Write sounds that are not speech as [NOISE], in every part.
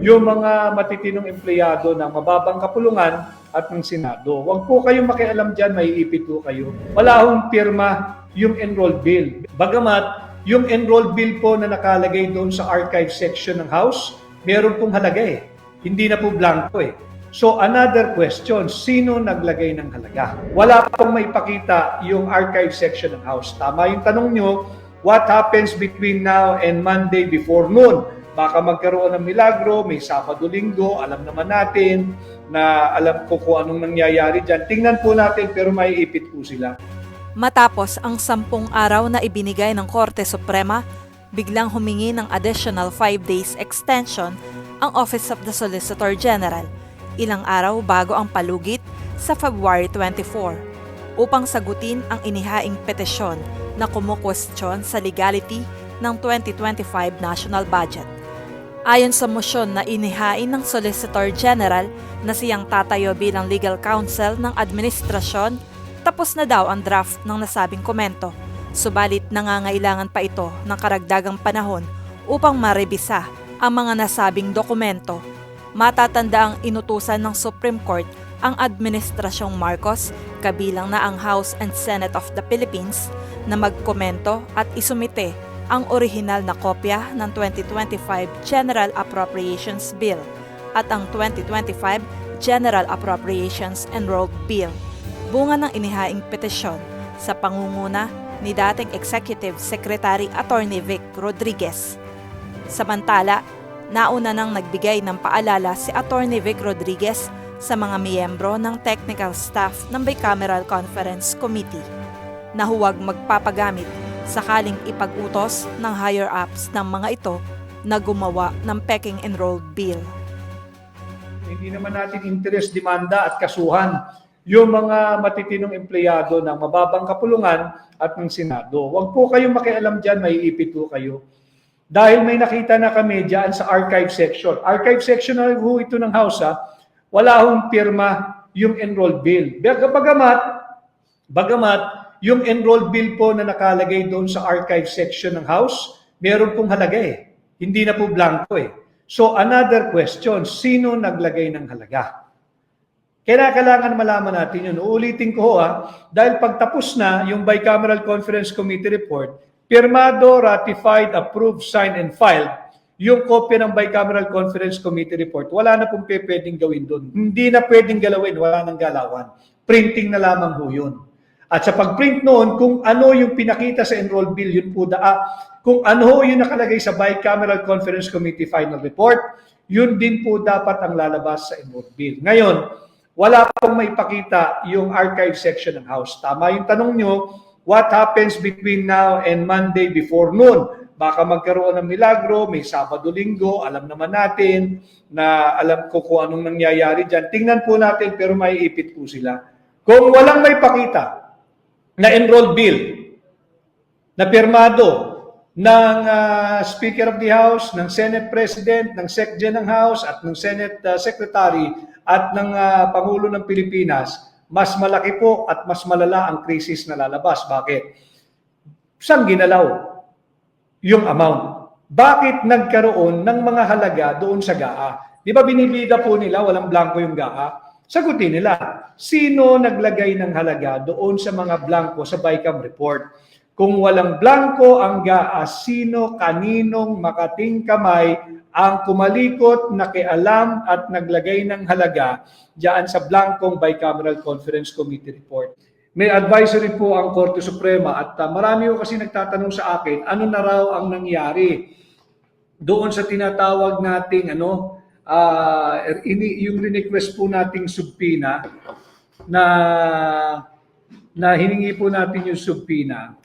yung mga matitinong empleyado ng mababang kapulungan at ng Senado. Huwag po kayong makialam dyan, may ipit po kayo. Wala hong pirma yung enrolled bill. Bagamat yung enrolled bill po na nakalagay doon sa archive section ng House, meron pong halaga eh. Hindi na po blanco eh. So another question, sino naglagay ng halaga? Wala pong may pakita yung archive section ng House. Tama yung tanong nyo, what happens between now and Monday before noon? Baka magkaroon ng milagro, may Sabado-Linggo, alam naman natin na alam ko kung anong nangyayari dyan. Tingnan po natin pero may ipit po sila. Matapos ang sampung araw na ibinigay ng Korte Suprema, biglang humingi ng additional 5 days extension ang Office of the Solicitor General, ilang araw bago ang palugit sa February 24, upang sagutin ang inihaing petisyon na kumukwestiyon sa legality ng 2025 national budget. Ayon sa motion na inihain ng Solicitor General na siyang tatayo bilang legal counsel ng administrasyon, tapos na daw ang draft ng nasabing komento. Subalit nangangailangan pa ito ng karagdagang panahon upang marebisa ang mga nasabing dokumento. Matatanda ang inutusan ng Supreme Court ang Administrasyong Marcos, kabilang na ang House and Senate of the Philippines, na magkomento at isumite ang orihinal na kopya ng 2025 General Appropriations Bill at ang 2025 General Appropriations Enrolled Bill. Bunga ng inihaing petisyon sa pangunguna ni dating Executive Secretary Attorney Vic Rodriguez. Samantala, nauna nang nagbigay ng paalala si Attorney Vic Rodriguez sa mga miyembro ng technical staff ng Bicameral Conference Committee na huwag magpapagamit sakaling ipag-utos ng higher-ups ng mga ito na gumawa ng peking enrolled bill. Hindi naman natin interest, demanda at kasuhan yung mga matitinong empleyado ng mababang kapulungan at ng Senado. Huwag po kayong makialam dyan, may ipit po kayo. Dahil may nakita na kami dyan sa archive section. Archive section na ho ito ng House ha, wala hong pirma yung enrolled bill. Bagamat, bagamat yung enrolled bill po na nakalagay doon sa archive section ng House, meron pong halaga eh. Hindi na po blanco eh. So another question, sino naglagay ng halaga? Kaya kailangan malaman natin yun. Uulitin ko ha, dahil pagtapos na yung Bicameral Conference Committee report, pirmado, ratified, approved, signed, and filed, yung kopya ng Bicameral Conference Committee report, wala na pong pwedeng gawin doon. Hindi na pwedeng galawin, wala nang galawan. Printing na lamang ho yun. At sa pag-print noon, kung ano yung pinakita sa enroll bill, yun po da, ah, kung ano yung nakalagay sa Bicameral Conference Committee final report, yun din po dapat ang lalabas sa enroll bill. Ngayon, wala pong may pakita yung archive section ng House. Tama yung tanong nyo, what happens between now and Monday before noon? Baka magkaroon ng milagro, may Sabado-Linggo, alam naman natin na alam ko kung anong nangyayari dyan. Tingnan po natin pero may ipit po sila. Kung walang may pakita na enrolled bill na pirmado ng ah, Speaker of the House, ng Senate President, ng SecGen ng House at ng Senate ah, Secretary at ng ah, Pangulo ng Pilipinas, mas malaki po at mas malala ang krisis na lalabas. Bakit? Saan ginalaw yung amount? Bakit nagkaroon ng mga halaga doon sa GAA? Di ba binibida po nila, walang blanco yung GAA? Sagutin nila, sino naglagay ng halaga doon sa mga blanco sa BICAM report? Kung walang blanco ang GAA, sino kaninong makating kamay ang kumalikot, nakialam at naglagay ng halaga diyan sa blankong Bicameral Conference Committee report. May advisory po ang Korte Suprema at uh, marami ko kasi nagtatanong sa akin, ano na raw ang nangyari doon sa tinatawag nating ano, ah, ini, yung request po nating subpina na na hiningi po natin yung subpina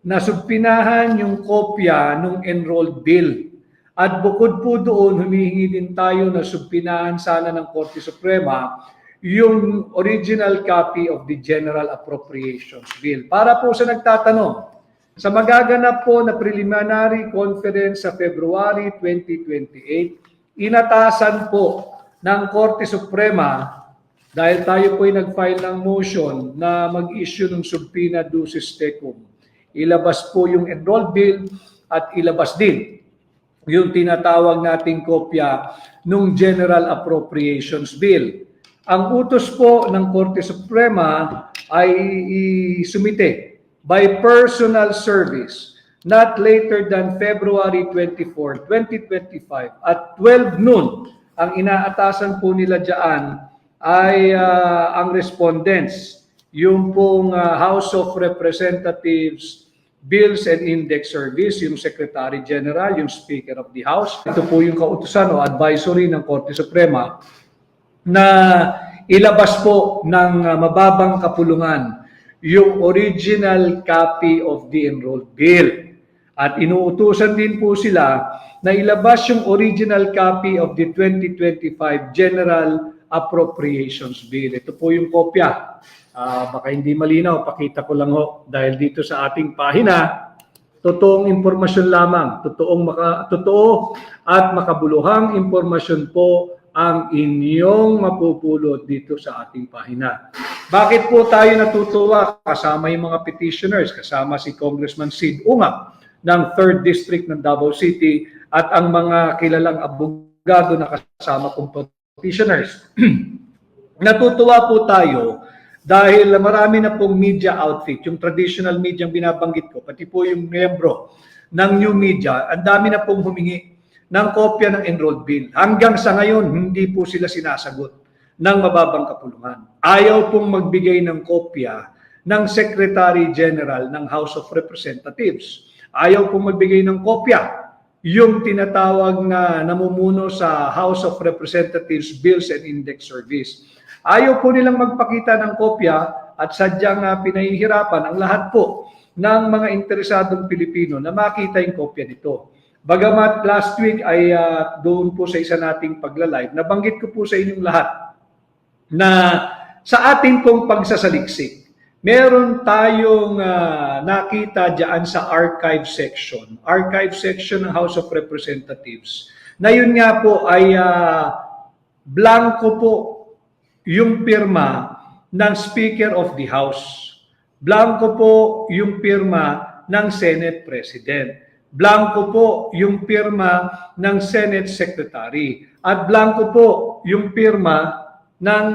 na subpinahan yung kopya ng enrolled bill. At bukod po doon, humihingi din tayo na subpinahan sana ng Korte Suprema yung original copy of the General Appropriations Bill. Para po sa nagtatanong, sa magaganap po na preliminary conference sa February 2028, inatasan po ng Korte Suprema dahil tayo po ay nag-file ng motion na mag-issue ng subpoena ducis tecum. Ilabas po yung enrolled bill at ilabas din yung tinatawag nating kopya ng General Appropriations Bill. Ang utos po ng Korte Suprema ay isumite by personal service not later than February 24, 2025 at 12 noon. Ang inaatasan po nila dyan ay ah, ang respondents, yung pong ah, House of Representatives Bills and Index Service, yung Secretary General, yung Speaker of the House. Ito po yung kautusan o advisory ng Korte Suprema na ilabas po ng uh, mababang kapulungan yung original copy of the enrolled bill. At inuutusan din po sila na ilabas yung original copy of the 2025 General Appropriations Bill. Ito po yung kopya. Ah, baka hindi malinaw, pakita ko lang ho dahil dito sa ating pahina, totoong impormasyon lamang, totoong maka, totoo at makabuluhang impormasyon po ang inyong mapupulot dito sa ating pahina. Bakit po tayo natutuwa kasama yung mga petitioners, kasama si Congressman Sid Ungap ng 3rd District ng Davao City at ang mga kilalang abogado na kasama kong petitioners. [CLEARS THROAT] Natutuwa po tayo dahil marami na pong media outfit, yung traditional media ang binabanggit ko, pati po yung membro ng new media, ang dami na pong humingi ng kopya ng enrolled bill. Hanggang sa ngayon, hindi po sila sinasagot ng mababang kapulungan. Ayaw pong magbigay ng kopya ng Secretary General ng House of Representatives. Ayaw pong magbigay ng kopya yung tinatawag na namumuno sa House of Representatives Bills and Index Service. Ayaw po nilang magpakita ng kopya at sadyang uh, pinahihirapan ang lahat po ng mga interesadong Pilipino na makita yung kopya nito. Bagamat last week ay uh, doon po sa isa nating pagla-live, nabanggit ko po sa inyong lahat na sa ating pong pagsasaliksik, meron tayong uh, nakita diyan sa archive section, archive section ng House of Representatives, na yun nga po ay uh, blanco po yung pirma ng Speaker of the House. Blanco po yung pirma ng Senate President. Blanco po yung pirma ng Senate Secretary. At blanco po yung pirma ng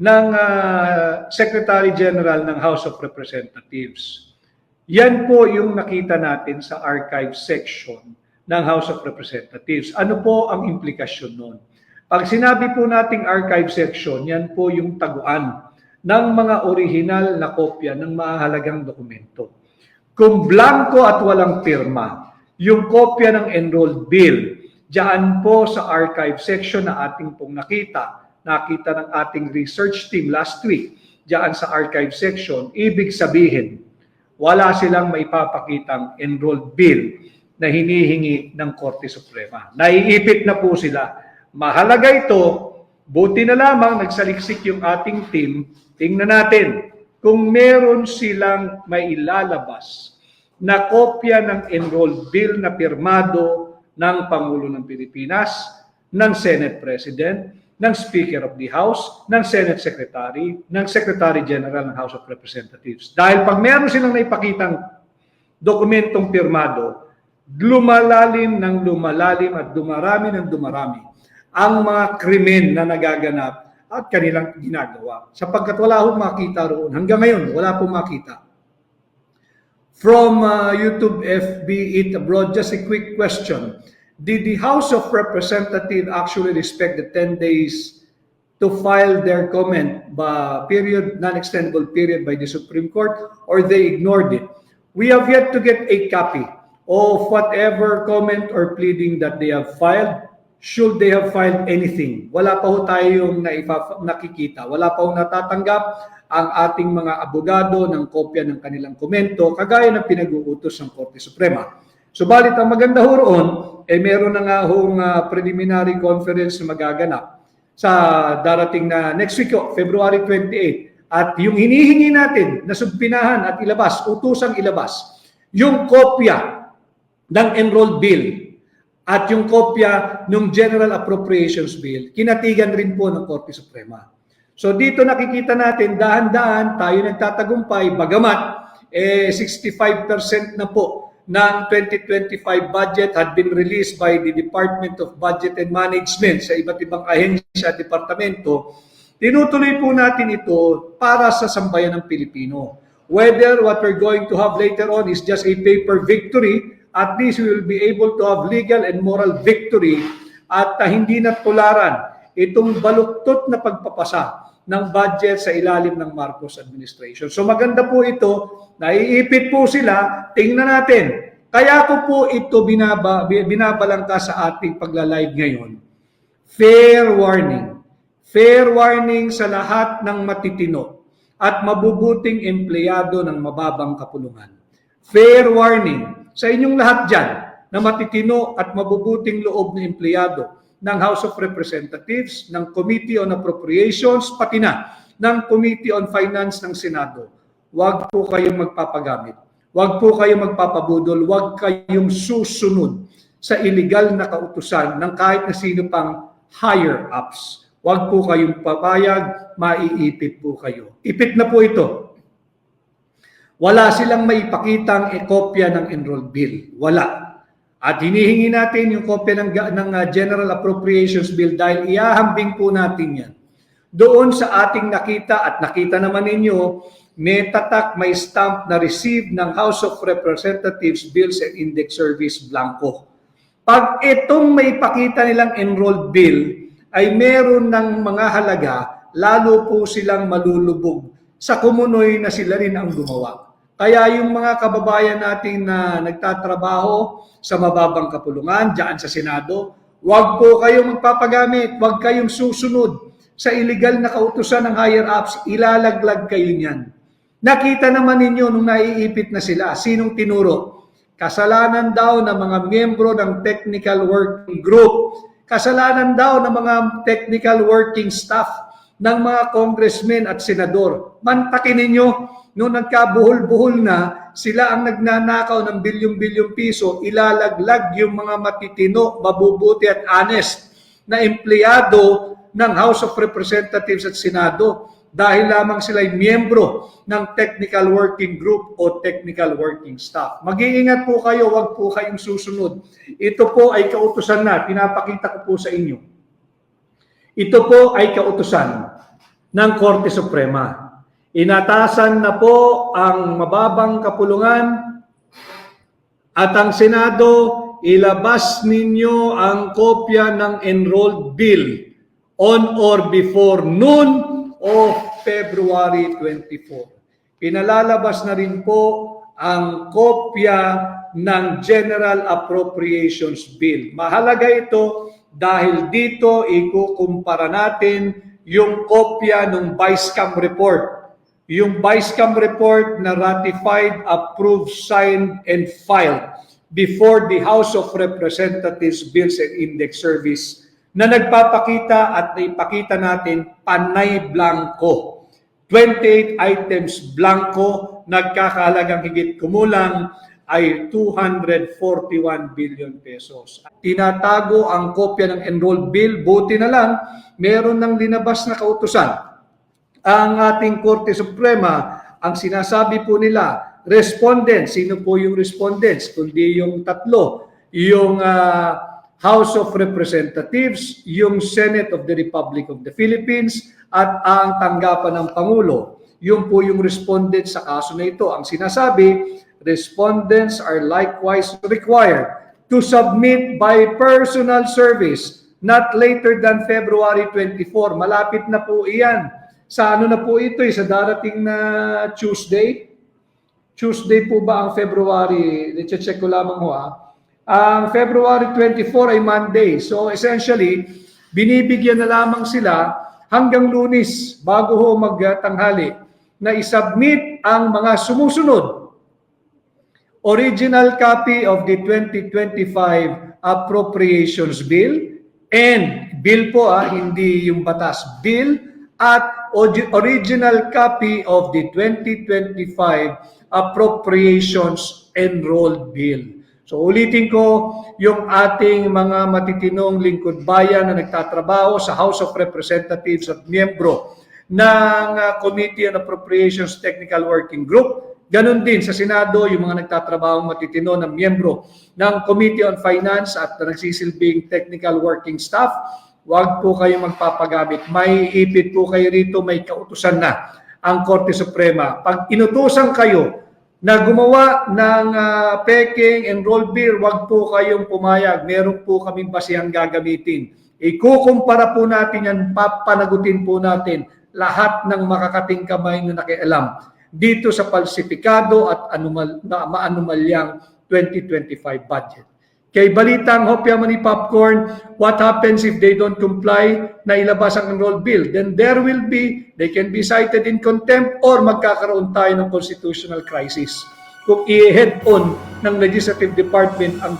ng uh, Secretary General ng House of Representatives. Yan po yung nakita natin sa archive section ng House of Representatives. Ano po ang implikasyon nun? Pag sinabi po nating archive section, yan po yung taguan ng mga original na kopya ng mahalagang dokumento. Kung blanco at walang pirma, yung kopya ng enrolled bill, diyan po sa archive section na ating pong nakita, nakita ng ating research team last week, diyan sa archive section, ibig sabihin, wala silang maipapakitang enrolled bill na hinihingi ng Korte Suprema. Naiipit na po sila. Mahalaga ito, buti na lamang nagsaliksik yung ating team, tingnan natin kung meron silang may ilalabas na kopya ng enrolled bill na pirmado ng Pangulo ng Pilipinas, ng Senate President, ng Speaker of the House, ng Senate Secretary, ng Secretary General ng House of Representatives. Dahil pag meron silang naipakitang dokumentong pirmado, lumalalim ng lumalalim at dumarami ng dumarami ang mga krimen na nagaganap at kanilang ginagawa. Sapagkat wala akong makita roon. Hanggang ngayon, wala pong makita. From uh, YouTube FB It Abroad, just a quick question. Did the House of Representatives actually respect the 10 days to file their comment by period, non-extendable period by the Supreme Court or they ignored it? We have yet to get a copy of whatever comment or pleading that they have filed should they have filed anything. Wala pa ho tayong nakikita. Wala pa ho natatanggap ang ating mga abogado ng kopya ng kanilang komento, kagaya ng pinag-uutos ng Korte Suprema. Subalit ang maganda ho roon, eh meron na nga hong uh, preliminary conference na magaganap sa darating na next week, February 28. At yung hinihingi natin na subpinahan at ilabas, utusang ilabas, yung kopya ng enrolled bill at yung kopya ng General Appropriations Bill, kinatigan rin po ng Korte Suprema. So dito nakikita natin, dahan-dahan tayo nagtatagumpay, bagamat eh, 65% na po ng 2025 budget had been released by the Department of Budget and Management sa iba't ibang ahensya at departamento, tinutuloy po natin ito para sa sambayan ng Pilipino. Whether what we're going to have later on is just a paper victory, at least we will be able to have legal and moral victory at ah, hindi na tularan itong baluktot na pagpapasa ng budget sa ilalim ng Marcos administration. So maganda po ito, naiipit po sila, tingnan natin. Kaya ko po ito binaba, binabalangka sa ating pagla-live ngayon. Fair warning. Fair warning sa lahat ng matitino at mabubuting empleyado ng mababang kapulungan. Fair warning sa inyong lahat dyan na matitino at mabubuting loob na empleyado ng House of Representatives, ng Committee on Appropriations, pati na ng Committee on Finance ng Senado. Huwag po kayong magpapagamit. Huwag po kayong magpapabudol. Huwag kayong susunod sa illegal na kautusan ng kahit na sino pang higher ups. Huwag po kayong papayag, maiipit po kayo. Ipit na po ito. Wala silang maipakitang e kopya ng enrolled bill. Wala. At hinihingi natin yung kopya ng, ng uh, General Appropriations Bill dahil iahambing po natin yan. Doon sa ating nakita at nakita naman ninyo, may tatak, may stamp na receive ng House of Representatives Bills and Index Service Blanco. Pag itong may pakita nilang enrolled bill, ay meron ng mga halaga, lalo po silang malulubog sa kumunoy na sila rin ang gumawa. Kaya yung mga kababayan natin na nagtatrabaho sa mababang kapulungan, dyan sa Senado, huwag po kayong magpapagamit, huwag kayong susunod sa illegal na kautusan ng higher ups, ilalaglag kayo niyan. Nakita naman ninyo nung naiipit na sila, sinong tinuro? Kasalanan daw ng mga miyembro ng technical working group, kasalanan daw ng mga technical working staff ng mga congressmen at senador. Mantakin ninyo, nung nagkabuhol-buhol na, sila ang nagnanakaw ng bilyong-bilyong piso, ilalaglag yung mga matitino, mabubuti at honest na empleyado ng House of Representatives at Senado dahil lamang sila ay miyembro ng technical working group o technical working staff. Mag-iingat po kayo, wag po kayong susunod. Ito po ay kautusan na, pinapakita ko po sa inyo. Ito po ay kautusan ng Korte Suprema. Inatasan na po ang mababang kapulungan at ang Senado, ilabas ninyo ang kopya ng enrolled bill on or before noon of February 24. Pinalalabas na rin po ang kopya ng General Appropriations Bill. Mahalaga ito dahil dito ikukumpara natin yung kopya ng Vice-Cam report. Yung Vice-Cam report na ratified, approved, signed, and filed before the House of Representatives Bills and Index Service na nagpapakita at naipakita natin panay blanco. 28 items blanco, nagkakahalagang higit kumulang ay 241 billion pesos. Tinatago ang kopya ng enrolled bill, buti na lang, meron ng linabas na kautusan. Ang ating Korte Suprema, ang sinasabi po nila, respondents, sino po yung respondents? Kundi yung tatlo, yung uh, House of Representatives, yung Senate of the Republic of the Philippines, at ang tanggapan ng Pangulo. Yun po yung respondents sa kaso na ito. Ang sinasabi, respondents are likewise required to submit by personal service not later than February 24. Malapit na po iyan. Sa ano na po ito eh, sa darating na Tuesday? Tuesday po ba ang February? I-check ko lamang ho ah. Ang February 24 ay Monday. So essentially, binibigyan na lamang sila hanggang lunis bago ho magtanghali na isubmit ang mga sumusunod original copy of the 2025 Appropriations Bill and bill po ah, hindi yung batas, bill at original copy of the 2025 Appropriations Enrolled Bill. So ulitin ko, yung ating mga matitinong lingkod bayan na nagtatrabaho sa House of Representatives at miyembro ng uh, Committee on Appropriations Technical Working Group, Ganon din sa Senado, yung mga nagtatrabaho matitino ng miyembro ng Committee on Finance at nagsisilbing technical working staff, Huwag po kayo magpapagamit. May ipit po kayo rito, may kautusan na ang Korte Suprema. Pag inutusan kayo na gumawa ng ah, peking enroll bill, huwag po kayong pumayag. Meron po kaming basihang gagamitin. Ikukumpara po natin yan, papanagutin po natin lahat ng makakating kamay na nakialam dito sa falsifikado at anumal, na maanumalyang 2025 budget. Kay Balitang Hopya Money Popcorn, what happens if they don't comply na ilabas ang enrolled bill? Then there will be, they can be cited in contempt or magkakaroon tayo ng constitutional crisis. Kung i-head on ng Legislative Department ang